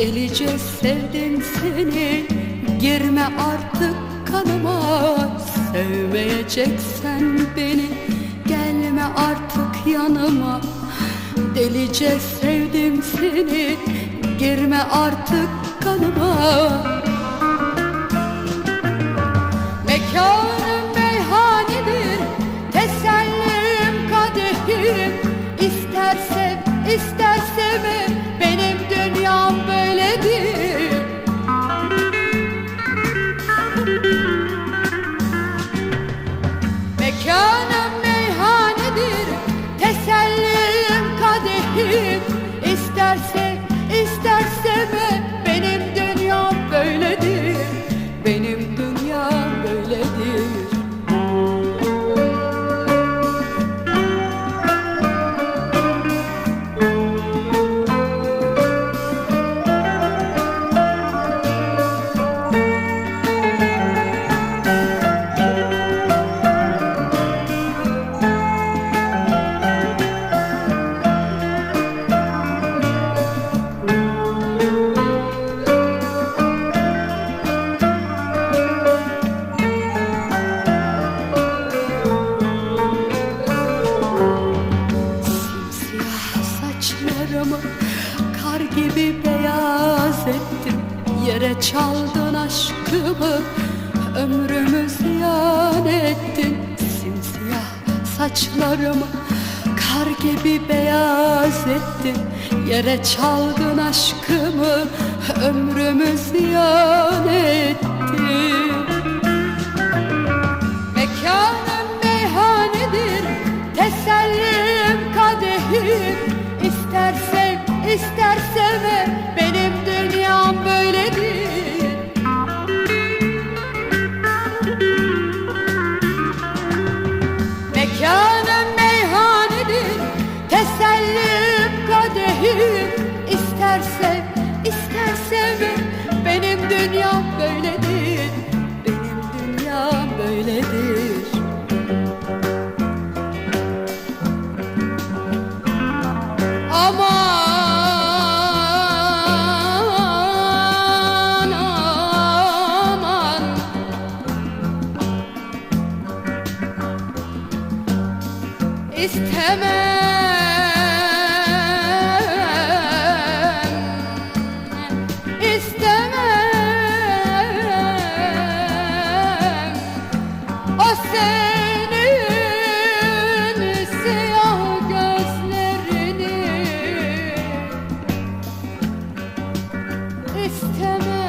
Delice sevdim seni. Girme artık kanıma. Sevmeyeceksen beni. Gelme artık yanıma. Delice sevdim seni. Girme artık kanıma Yere çaldın aşkımı ömrümü ziyan ettin Simsiyah saçlarımı kar gibi beyaz ettin. Yere çaldın aşkımı ömrümü ziyan ettin Mekanım meyhanedir Tesellim kadehim. İster sev ister sevme Dünyam böyledir. Benim dünyam böyledir. Aman aman. İstemem İstemem